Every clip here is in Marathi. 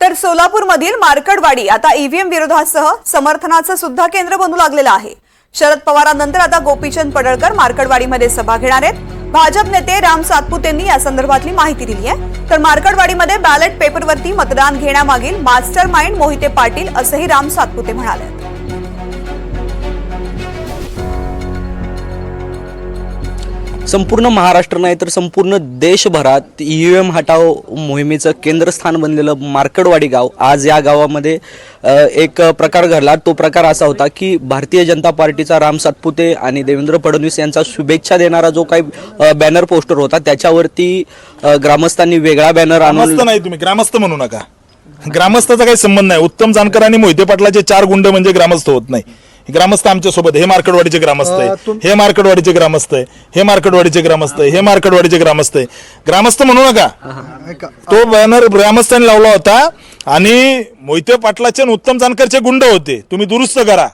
तर सोलापूरमधील मार्कडवाडी आता ईव्हीएम विरोधासह समर्थनाचं सुद्धा केंद्र बनू लागलेलं आहे. शरद पवारांनंतर आता गोपीचंद पडळकर मार्कडवाडीमध्ये सभा घेणार आहेत. भाजप नेते राम सातपुतेंनी या संदर्भातली माहिती दिली आहे. तर मार्कडवाडीमध्ये बॅलेट पेपरवरती मतदान घेण्यामागील मास्टर माइंड मोहिते पाटील असंही राम सातपुते म्हणाले. संपूर्ण महाराष्ट्र नाही तर संपूर्ण देशभरात ई एम हटाव मोहिमेचं केंद्रस्थान बनलेलं मार्कडवाडी गाव आज या गावामध्ये एक प्रकार घडला. तो प्रकार असा होता की भारतीय जनता पार्टीचा राम सातपुते आणि देवेंद्र फडणवीस यांचा शुभेच्छा देणारा जो काही बॅनर पोस्टर होता त्याच्यावरती ग्रामस्थांनी वेगळा बॅनर आणून नाही तुम्ही ग्रामस्थ म्हणू नका. ग्रामस्थाचा काही संबंध नाही. उत्तम जानकर आणि मोहिते पाटलाचे चार गुंड म्हणजे ग्रामस्थ होत नाही. ग्रामस्थ आमच्यासोबत हे मार्कडवाडीचे ग्रामस्थ आहे. हे मार्कडवाडीचे ग्रामस्थ आहे. हे मार्कडवाडीचे ग्रामस्थ आहे. हे मार्कडवाडीचे ग्रामस्थ आहे. ग्रामस्थ म्हणू नका. तो बॅनर ग्रामस्थांनी लावला होता आणि मोहिते पाटलाचे आणि उत्तम जानकरचे गुंड होते. तुम्ही दुरुस्त करा.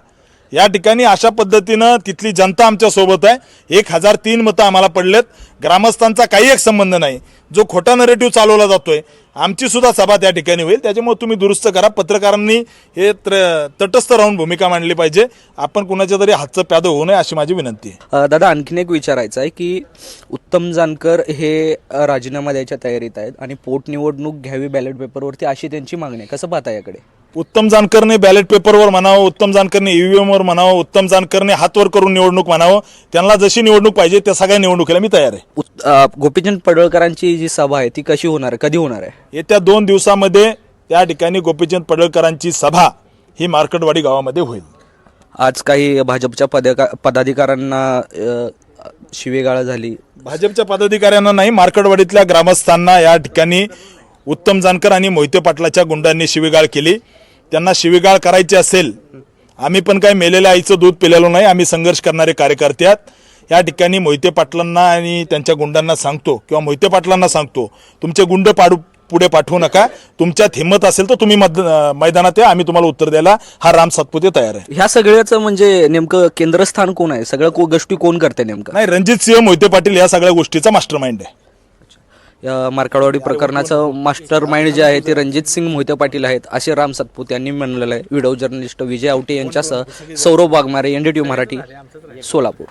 या ठिकाणी अशा पद्धतीनं तिथली जनता आमच्यासोबत आहे. एक हजार तीन मतं आम्हाला पडलेत. ग्रामस्थांचा काही एक संबंध नाही. जो खोटा नरेटिव्ह चालवला जातोय आमची सुद्धा सभा त्या ठिकाणी होईल. त्याच्यामुळे तुम्ही दुरुस्त करा. पत्रकारांनी हे त्र- तटस्थ राहून भूमिका मांडली पाहिजे. आपण कुणाच्या तरी हातचं प्यादं होऊ नये अशी माझी विनंती आहे. दादा आणखीन एक विचारायचं आहे की उत्तम जानकर हे राजीनामा द्यायच्या तयारीत आहेत आणि पोटनिवडणूक घ्यावी बॅलेट पेपरवरती अशी त्यांची मागणी आहे. कसं पाहता याकडे? उत्तम जानकरने बॅलेट पेपरवर म्हणावं उत्तम जानकरने ईव्हीएम वर म्हणावं उत्तम जानकरने हातवर करून निवडणूक म्हणावं त्यांना जशी निवडणूक पाहिजे त्या सगळ्या निवडणुकीला मी तयार आहे. गोपीचंद पडळकरांची जी सभा आहे ती कशी होणार आहे? कधी होणार आहे? येत्या दोन दिवसामध्ये त्या ठिकाणी गोपीचंद पडळकरांची सभा ही मार्कडवाडी गावामध्ये होईल. आज काही भाजपच्या पदका पदाधिकाऱ्यांना शिवेगाळ झाली. भाजपच्या पदाधिकाऱ्यांना नाही मार्कडवाडीतल्या ग्रामस्थांना या ठिकाणी उत्तम जानकर आणि मोहिते पाटलाच्या गुंडांनी शिवीगाळ केली. त्यांना शिवीगाळ करायची असेल आम्ही पण काय मेलेल्या आईचं दूध पिलेलो नाही आम्ही संघर्ष करणारे कार्यकर्ते आहात. या ठिकाणी मोहिते पाटलांना आणि त्यांच्या गुंडांना सांगतो किंवा मोहिते पाटलांना सांगतो तुमचे गुंड पाडू पुढे पाठवू नका. तुमच्यात हिंमत असेल तर तुम्ही मद मैदानात या. आम्ही तुम्हाला उत्तर द्यायला हा राम सातपुते तयार आहे. ह्या सगळ्याचं म्हणजे नेमकं केंद्रस्थान कोण आहे? सगळ्या को- गोष्टी कोण करते नेमकं? नाही रणजित सिंह मोहिते पाटील या सगळ्या गोष्टीचा मास्टर माइंड आहे. या मार्काडवाडी प्रकरणाचं मास्टर माइंड जे आहे ते रणजित सिंग मोहिते पाटील आहेत असे राम सातपुते यांनी म्हणलेलं आहे. व्हिडिओ जर्नलिस्ट विजय आवटे यांच्यासह सौरभ वाघमारे एनडीटीव्ही मराठी सोलापूर.